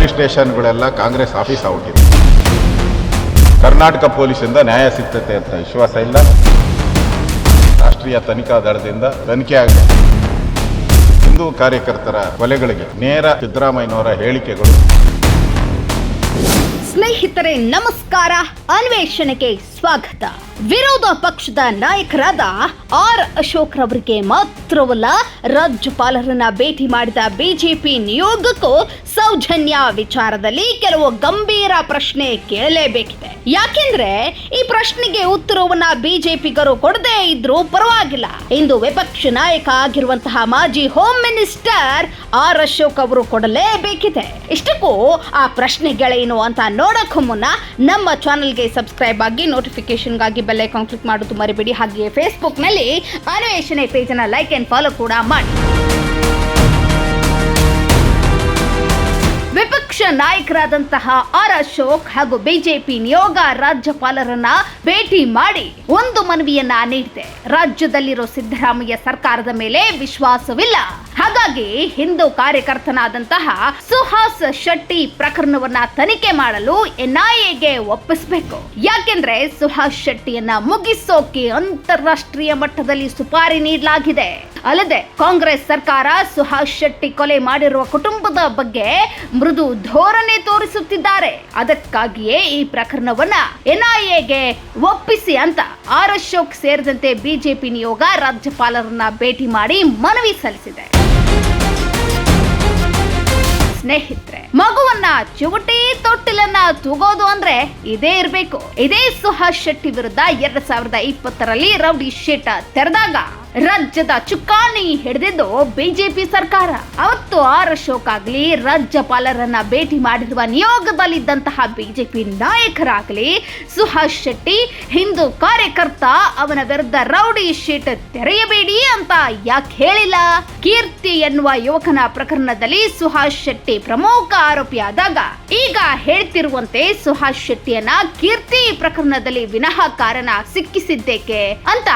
Police ಸ್ಟೇಷನ್ಗಳೆಲ್ಲ Congress office ಆಗಿದೆ ಕರ್ನಾಟಕ ಪೊಲೀಸಿಂದ ನ್ಯಾಯ ಸಿಗ್ತತೆ ಅಂತ ವಿಶ್ವಾಸ ಇಲ್ಲ. ರಾಷ್ಟ್ರೀಯ ತನಿಖಾ ದಳದಿಂದ ತನಿಖೆ ಆಗಿದೆ. ಹಿಂದೂ ಕಾರ್ಯಕರ್ತರ ಕೊಲೆಗಳಿಗೆ ನೇರ ಸಿದ್ದರಾಮಯ್ಯನವರ ಹೇಳಿಕೆಗಳು. ಸ್ನೇಹಿತರೆ, ನಮಸ್ಕಾರ. ಅನ್ವೇಷಣೆಗೆ ಸ್ವಾಗತ. ವಿರೋಧ ಪಕ್ಷದ ನಾಯಕರಾದ ಆರ್ ಅಶೋಕ್ ರವರಿಗೆ ಮಾತ್ರವಲ್ಲ, ರಾಜ್ಯಪಾಲರನ್ನ ಭೇಟಿ ಮಾಡಿದ ಬಿಜೆಪಿ ನಿಯೋಗಕ್ಕೂ ಸೌಜನ್ಯ ವಿಚಾರದಲ್ಲಿ ಕೆಲವು ಗಂಭೀರ ಪ್ರಶ್ನೆ ಕೇಳಲೇಬೇಕಿದೆ. ಯಾಕೆಂದ್ರೆ, ಈ ಪ್ರಶ್ನೆಗೆ ಉತ್ತರವನ್ನ ಬಿಜೆಪಿಗರು ಕೊಡದೇ ಇದ್ರೂ ಪರವಾಗಿಲ್ಲ. ಇಂದು ವಿಪಕ್ಷ ನಾಯಕ ಆಗಿರುವಂತಹ ಮಾಜಿ ಹೋಮ್ ಮಿನಿಸ್ಟರ್ ಆರ್ ಅಶೋಕ್ ಅವರು ಕೊಡಲೇಬೇಕಿದೆ. ಇಷ್ಟಕ್ಕೂ ಆ ಪ್ರಶ್ನೆಗಳೇನು ಅಂತ ನೋಡಕ್ಕೂ ಮುನ್ನ ನಮ್ಮ ಚಾನೆಲ್ಗೆ ಸಬ್ಸ್ಕ್ರೈಬ್ ಆಗಿ ನೋಟಿಫಿಕೇಶನ್ಗಾಗಿ ಬೆಲ್ ಐಕಾನ್ ಕ್ಲಿಕ್ ಮಾಡೋದು ಮರಿಬೇಡಿ. ಹಾಗೆಯೇ ಫೇಸ್ಬುಕ್ನಲ್ಲಿ ಅನ್ವೇಷಣೆ ಪೇಜನ್ನು ಲೈಕ್ ಅಂಡ್ ಫಾಲೋ ಕೂಡ ಮಾಡಿ. ವಿಪಕ್ಷ ನಾಯಕರಾದಂತಹ ಆರ್ ಅಶೋಕ್ ಹಾಗೂ ಬಿಜೆಪಿ ನಿಯೋಗ ರಾಜ್ಯಪಾಲರನ್ನ ಭೇಟಿ ಮಾಡಿ ಒಂದು ಮನವಿಯನ್ನ ನೀಡಿದೆ. ರಾಜ್ಯದಲ್ಲಿರೋ ಸಿದ್ದರಾಮಯ್ಯ ಸರ್ಕಾರದ ಮೇಲೆ ವಿಶ್ವಾಸವಿಲ್ಲ. ಹಾಗಾಗಿ ಹಿಂದೂ ಕಾರ್ಯಕರ್ತನಾದಂತಹ ಸುಹಾಸ್ ಶೆಟ್ಟಿ ಪ್ರಕರಣವನ್ನ ತನಿಖೆ ಮಾಡಲು ಎನ್ಐಎಗೆ ಒಪ್ಪಿಸಬೇಕು. ಯಾಕೆಂದ್ರೆ ಸುಹಾಸ್ ಶೆಟ್ಟಿಯನ್ನ ಮುಗಿಸೋಕೆ ಅಂತಾರಾಷ್ಟ್ರೀಯ ಮಟ್ಟದಲ್ಲಿ ಸುಪಾರಿ ನೀಡಲಾಗಿದೆ. ಅಲ್ಲದೆ ಕಾಂಗ್ರೆಸ್ ಸರ್ಕಾರ ಸುಹಾಸ್ ಶೆಟ್ಟಿ ಕೊಲೆ ಮಾಡಿರುವ ಕುಟುಂಬದ ಬಗ್ಗೆ ಮೃದು ಧೋರಣೆ ತೋರಿಸುತ್ತಿದ್ದಾರೆ. ಅದಕ್ಕಾಗಿಯೇ ಈ ಪ್ರಕರಣವನ್ನ ಎನ್ಐಎಗೆ ಒಪ್ಪಿಸಿ ಅಂತ ಆರ್ ಅಶೋಕ್ ಸೇರಿದಂತೆ ಬಿಜೆಪಿ ನಿಯೋಗ ರಾಜ್ಯಪಾಲರನ್ನ ಭೇಟಿ ಮಾಡಿ ಮನವಿ ಸಲ್ಲಿಸಿದೆ. ಸ್ನೇಹಿತರೆ, ಮಗುವನ್ನ ಚುಗುಟಿ ತೊಟ್ಟಿಲನ್ನ ತೂಗೋದು ಅಂದ್ರೆ ಇದೇ ಇರಬೇಕು. ಇದೇ ಸುಹಾಸ್ ಶೆಟ್ಟಿ ವಿರುದ್ಧ ಎರಡ್ ಸಾವಿರದ ಇಪ್ಪತ್ತರಲ್ಲಿ ರೌಡಿ ಶೀಟ್ ತೆರೆದಾಗ ರಾಜ್ಯದ ಚುಕ್ಕಾಣಿ ಹಿಡಿದಿದ್ದು ಬಿಜೆಪಿ ಸರ್ಕಾರ. ಅವತ್ತು ಆರ್ ಅಶೋಕ್ ಆಗ್ಲಿ, ರಾಜ್ಯಪಾಲರನ್ನ ಭೇಟಿ ಮಾಡಿರುವ ನಿಯೋಗದಲ್ಲಿದ್ದಂತಹ ಬಿಜೆಪಿ ನಾಯಕರಾಗಲಿ ಸುಹಾಸ್ ಶೆಟ್ಟಿ, ಹಿಂದೂ ಕಾರ್ಯಕರ್ತ, ಅವನ ವಿರುದ್ಧ ರೌಡಿ ಶೀಟ್ ತೆರೆಯಬೇಡಿ ಅಂತ ಯಾಕೆ ಹೇಳಿಲ್ಲ? ಕೀರ್ತಿ ಎನ್ನುವ ಯುವಕನ ಪ್ರಕರಣದಲ್ಲಿ ಸುಹಾಸ್ ಶೆಟ್ಟಿ ಪ್ರಮುಖ ಆರೋಪಿಯಾದಾಗ ಈಗ ಹೇಳ್ತಿರುವಂತೆ ಸುಹಾಸ್ ಶೆಟ್ಟಿಯನ್ನ ಕೀರ್ತಿ ಪ್ರಕರಣದಲ್ಲಿ ವಿನಃ ಕಾರಣ ಸಿಕ್ಕಿಸಿದ್ದೇಕೆ ಅಂತ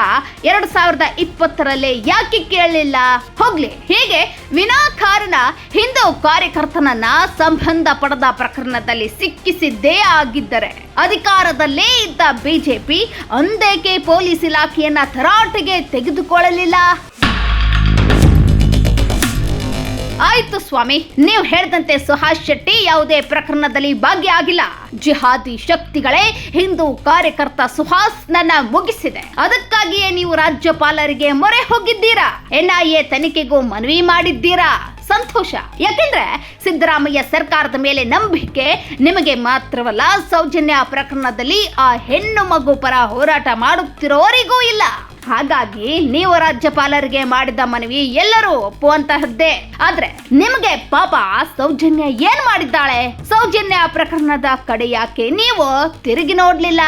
ಎರಡ್ ಸಾವಿರದ ಇಪ್ಪತ್ತರಲ್ಲೇ ಯಾಕೆ ಕೇಳಲಿಲ್ಲ? ಹೋಗ್ಲಿ. ಹೀಗೆ ವಿನಾಕಾರಣ ಹಿಂದೂ ಕಾರ್ಯಕರ್ತನನ್ನ ಸಂಬಂಧ ಪಡೆದ ಪ್ರಕರಣದಲ್ಲಿ ಸಿಕ್ಕಿಸಿದ್ದೇ ಆಗಿದ್ದರೆ, ಅಧಿಕಾರದಲ್ಲೇ ಇದ್ದ ಬಿಜೆಪಿ ಅಂದೇಕೆ ಪೊಲೀಸ್ ಇಲಾಖೆಯನ್ನ ತರಾಟೆಗೆ ತೆಗೆದುಕೊಳ್ಳಲಿಲ್ಲ? ಆಯ್ತು ಸ್ವಾಮಿ, ನೀವು ಹೇಳಿದಂತೆ ಸುಹಾಸ್ ಶೆಟ್ಟಿ ಯಾವುದೇ ಪ್ರಕರಣದಲ್ಲಿ ಭಾಗಿಯಾಗಿಲ್ಲ ಜಿಹಾದಿ ಶಕ್ತಿಗಳೇ ಹಿಂದೂ ಕಾರ್ಯಕರ್ತ ಸುಹಾಸ್ ನನ್ನ ಮುಗಿಸಿದೆ. ಅದಕ್ಕಾಗಿಯೇ ನೀವು ರಾಜ್ಯಪಾಲರಿಗೆ ಮೊರೆ ಹೋಗಿದ್ದೀರಾ? ಎನ್ಐಎ ತನಿಖೆಗೂ ಮನವಿ ಮಾಡಿದ್ದೀರಾ? ಸಂತೋಷ. ಯಾಕೆಂದ್ರೆ ಸಿದ್ದರಾಮಯ್ಯ ಸರ್ಕಾರದ ಮೇಲೆ ನಂಬಿಕೆ ನಿಮಗೆ ಮಾತ್ರವಲ್ಲ, ಸೌಜನ್ಯ ಪ್ರಕರಣದಲ್ಲಿ ಆ ಹೆಣ್ಣು ಮಗು ಪರ ಹೋರಾಟ ಮಾಡುತ್ತಿರೋರಿಗೂ ಇಲ್ಲ. ಹಾಗಾಗಿ ನೀವು ರಾಜ್ಯಪಾಲರಿಗೆ ಮಾಡಿದ ಮನವಿ ಎಲ್ಲರೂ ಒಪ್ಪುವಂತಹದ್ದೇ. ಆದ್ರೆ ನಿಮಗೆ ಪಾಪ ಸೌಜನ್ಯ ಏನ್ ಮಾಡಿದ್ದಾಳೆ? ಸೌಜನ್ಯ ಪ್ರಕರಣದ ಕಡೆ ಯಾಕೆ ನೀವು ತಿರುಗಿ ನೋಡ್ಲಿಲ್ಲ?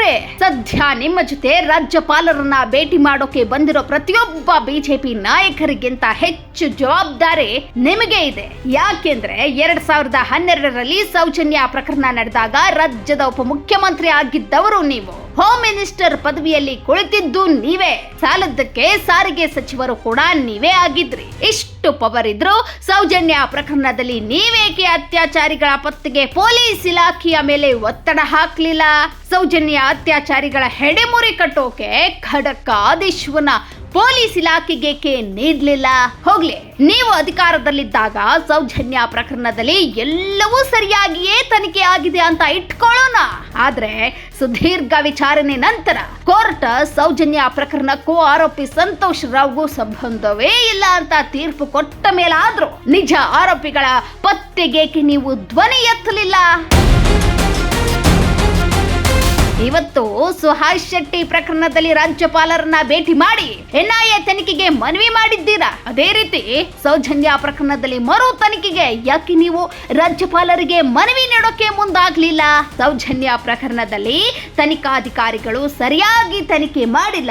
ಅಶೋಕ್ ರವರೇ ಸದ್ಯ ನಿಮ್ಮ ಜೊತೆ ರಾಜ್ಯಪಾಲರನ್ನ ಭೇಟಿ ಮಾಡೋಕೆ ಬಂದಿರೋ ಪ್ರತಿಯೊಬ್ಬ ಬಿಜೆಪಿ ನಾಯಕರಿಗಿಂತ ಹೆಚ್ಚು ಜವಾಬ್ದಾರಿ ನಿಮಗೆ ಇದೆ. ಯಾಕೆಂದ್ರೆ ಎರಡ್ ಸಾವಿರದ ಹನ್ನೆರಡರಲ್ಲಿ ಸೌಜನ್ಯ ಪ್ರಕರಣ ನಡೆದಾಗ ರಾಜ್ಯದ ಉಪಮುಖ್ಯಮಂತ್ರಿ ಆಗಿದ್ದವರು ನೀವು. ಹೋಮ್ ಮಿನಿಸ್ಟರ್ ಪದವಿಯಲ್ಲಿ ಕುಳಿತಿದ್ದು ನೀವೇ. ಸಾಲದ್ದಕ್ಕೆ ಸಾರಿಗೆ ಸಚಿವರು ಕೂಡ ನೀವೇ ಆಗಿದ್ರಿ. ಇಷ್ಟು ಪವರ್ ಇದ್ರು ಸೌಜನ್ಯ ಪ್ರಕರಣದಲ್ಲಿ ನೀವೇಕೆ ಅತ್ಯಾಚಾರಿಗಳ ಪತ್ತೆಗೆ ಪೊಲೀಸ್ ಇಲಾಖೆಯ ಮೇಲೆ ಒತ್ತಡ ಹಾಕ್ಲಿಲ್ಲ? ಸೌಜನ್ಯ ಅತ್ಯಾಚಾರಿಗಳ ಹೆಡೆಮುರಿ ಕಟ್ಟೋಕೆ ಖಡಕ್ ಆದೇಶವನ್ನ ಪೊಲೀಸ್ ಇಲಾಖೆಗೆ ನೀಡ್ಲಿಲ್ಲ. ಹೋಗ್ಲಿ, ನೀವು ಅಧಿಕಾರದಲ್ಲಿದ್ದಾಗ ಸೌಜನ್ಯ ಪ್ರಕರಣದಲ್ಲಿ ಎಲ್ಲವೂ ಸರಿಯಾಗಿಯೇ ತನಿಖೆ ಆಗಿದೆ ಅಂತ ಇಟ್ಕೊಳ್ಳೋಣ. ಆದ್ರೆ ಸುದೀರ್ಘ ವಿಚಾರಣೆ ನಂತರ ಕೋರ್ಟ್ ಸೌಜನ್ಯ ಪ್ರಕರಣಕ್ಕೂ ಆರೋಪಿ ಸಂತೋಷ್ ರಾವ್ಗೂ ಸಂಬಂಧವೇ ಇಲ್ಲ ಅಂತ ತೀರ್ಪು ಕೊಟ್ಟ ಮೇಲಾದ್ರೂ ನಿಜ ಆರೋಪಿಗಳ ಪತ್ತೆಗೇಕೆ ನೀವು ಧ್ವನಿ ಎತ್ತಲಿಲ್ಲ? ಇವತ್ತು ಸುಹಾಸ್ ಶೆಟ್ಟಿ ಪ್ರಕರಣದಲ್ಲಿ ರಾಜ್ಯಪಾಲರನ್ನ ಭೇಟಿ ಮಾಡಿ ಎನ್ಐಎ ತನಿಖೆಗೆ ಮನವಿ ಮಾಡಿದ್ದೀರಾ? ಅದೇ ರೀತಿ ಸೌಜನ್ಯ ಪ್ರಕರಣದಲ್ಲಿ ಮರು ತನಿಖೆಗೆ ಯಾಕೆ ನೀವು ರಾಜ್ಯಪಾಲರಿಗೆ ಮನವಿ ನೀಡೋಕೆ ಮುಂದಾಗ್ಲಿಲ್ಲ? ಸೌಜನ್ಯ ಪ್ರಕರಣದಲ್ಲಿ ತನಿಖಾಧಿಕಾರಿಗಳು ಸರಿಯಾಗಿ ತನಿಖೆ ಮಾಡಿಲ್ಲ.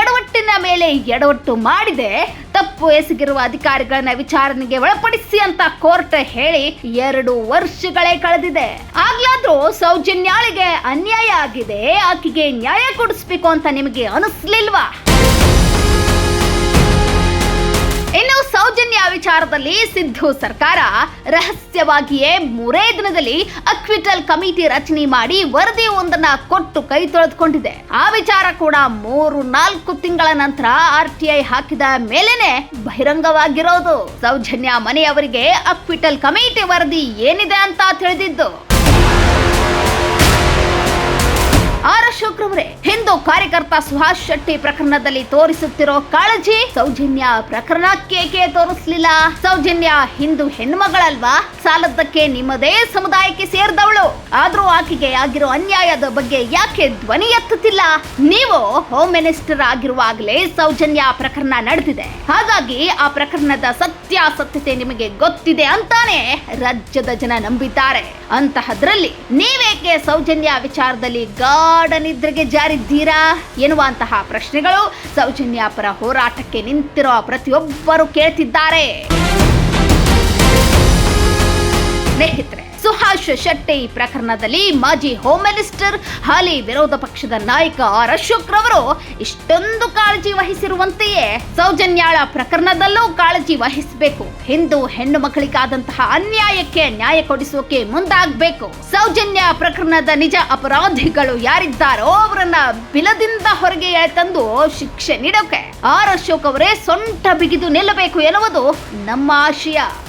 ಎಡವಟ್ಟಿನ ಮೇಲೆ ಎಡವಟ್ಟು ಮಾಡಿದೆ. ತಪ್ಪು ಎಸಗಿರುವ ಅಧಿಕಾರಿಗಳನ್ನ ವಿಚಾರಣೆಗೆ ಒಳಪಡಿಸಿ ಅಂತ ಕೋರ್ಟ್ ಹೇಳಿ ಎರಡು ವರ್ಷಗಳೇ ಕಳೆದಿದೆ. ಆಗ್ಲಾದ್ರೂ ಸೌಜನ್ಯಾಳಿಗೆ ಅನ್ಯಾಯ ಆಗಿದೆ. ಆಕೆಗೆ ನ್ಯಾಯ ಕೊಡಿಸ್ಬೇಕು ಅಂತ ನಿಮಗೆ ಅನಿಸ್ಲಿಲ್ವಾ? ಇನ್ನು ಸೌಜನ್ಯ ವಿಚಾರದಲ್ಲಿ ಸಿದ್ದು ಸರ್ಕಾರ ರಹಸ್ಯವಾಗಿಯೇ ಮೂರೇ ದಿನದಲ್ಲಿ ಅಕ್ವಿಟಲ್ ಕಮಿಟಿ ರಚನೆ ಮಾಡಿ ವರದಿ ಒಂದನ್ನ ಕೊಟ್ಟು ಕೈ ತೊಳೆದುಕೊಂಡಿದೆ. ಆ ವಿಚಾರ ಕೂಡ ಮೂರು, ನಾಲ್ಕು ತಿಂಗಳ ನಂತರ ಆರ್ ಟಿ ಐ ಹಾಕಿದ ಮೇಲೇನೆ ಬಹಿರಂಗವಾಗಿರೋದು. ಸೌಜನ್ಯ ಮನೆಯವರಿಗೆ ಅಕ್ವಿಟಲ್ ಕಮಿಟಿ ವರದಿ ಏನಿದೆ ಅಂತ ತಿಳಿದಿದ್ದು. ಆರ್ ಅಶೋಕ್ ರವರೇ, ಹಿಂದೂ ಕಾರ್ಯಕರ್ತ ಸುಭಾಷ್ ಶೆಟ್ಟಿ ಪ್ರಕರಣದಲ್ಲಿ ತೋರಿಸುತ್ತಿರೋ ಕಾಳಜಿ ಸೌಜನ್ಯ ಪ್ರಕರಣಕ್ಕೆ ಕೇಕೆ ತೋರಿಸ್ಲಿಲ್ಲ. ಸೌಜನ್ಯ ಹಿಂದೂ ಹೆಣ್ಮಗಳಲ್ವಾ ಸಾಲದ್ದಕ್ಕೆ ನಿಮ್ಮದೇ ಸಮುದಾಯಕ್ಕೆ ಸೇರಿದವಳು. ಆದ್ರೂ ಆಕೆಗೆ ಆಗಿರೋ ಅನ್ಯಾಯದ ಬಗ್ಗೆ ಯಾಕೆ ಧ್ವನಿ ಎತ್ತುತ್ತಿಲ್ಲ? ನೀವು ಹೋಮ್ ಮಿನಿಸ್ಟರ್ ಆಗಿರುವಾಗಲೇ ಸೌಜನ್ಯ ಪ್ರಕರಣ ನಡೆದಿದೆ. ಹಾಗಾಗಿ ಆ ಪ್ರಕರಣದ ಸತ್ಯಾಸತ್ಯತೆ ನಿಮಗೆ ಗೊತ್ತಿದೆ ಅಂತಾನೆ ರಾಜ್ಯದ ಜನ ನಂಬಿದ್ದಾರೆ. ಅಂತಹದ್ರಲ್ಲಿ ನೀವೇಕೆ ಸೌಜನ್ಯ ವಿಚಾರದಲ್ಲಿ ಗಾಢ ನಿದ್ರೆಗೆ ಜಾರಿದ್ದೀರಾ? ಎನ್ನುವಂತಹ ಪ್ರಶ್ನೆಗಳು ಸೌಜನ್ಯ ಪರ ಹೋರಾಟಕ್ಕೆ ನಿಂತಿರುವ ಪ್ರತಿಯೊಬ್ಬರು ಕೇಳ್ತಿದ್ದಾರೆ. ಸ್ನೇಹಿತರೆ ಸುಹಾಸ್ ಶೆಟ್ಟಿ ಪ್ರಕರಣದಲ್ಲಿ ಮಾಜಿ ಹೋಮ್ ಮಿನಿಸ್ಟರ್ ಹಾಲಿ ವಿರೋಧ ಪಕ್ಷದ ನಾಯಕ ಆರ್ ಅಶೋಕ್ ರವರು ಇಷ್ಟೊಂದು ಕಾಳಜಿ ವಹಿಸಿರುವಂತೆಯೇ ಸೌಜನ್ಯಾಳ ಪ್ರಕರಣದಲ್ಲೂ ಕಾಳಜಿ ವಹಿಸಬೇಕು. ಹಿಂದೂ ಹೆಣ್ಣು ಮಕ್ಕಳಿಗಾದಂತಹ ಅನ್ಯಾಯಕ್ಕೆ ನ್ಯಾಯ ಕೊಡಿಸೋಕೆ ಮುಂದಾಗಬೇಕು. ಸೌಜನ್ಯ ಪ್ರಕರಣದ ನಿಜ ಅಪರಾಧಿಗಳು ಯಾರಿದ್ದಾರೋ ಅವರನ್ನ ಬಿಲದಿಂದ ಹೊರಗೆ ತಂದು ಶಿಕ್ಷೆ ನೀಡೋಕೆ. ಆರ್ ಅಶೋಕ್ ಅವರೇ ಸೊಂಟ ಬಿಗಿದು ನಿಲ್ಲಬೇಕು ಎನ್ನುವುದು ನಮ್ಮ ಆಶಯ.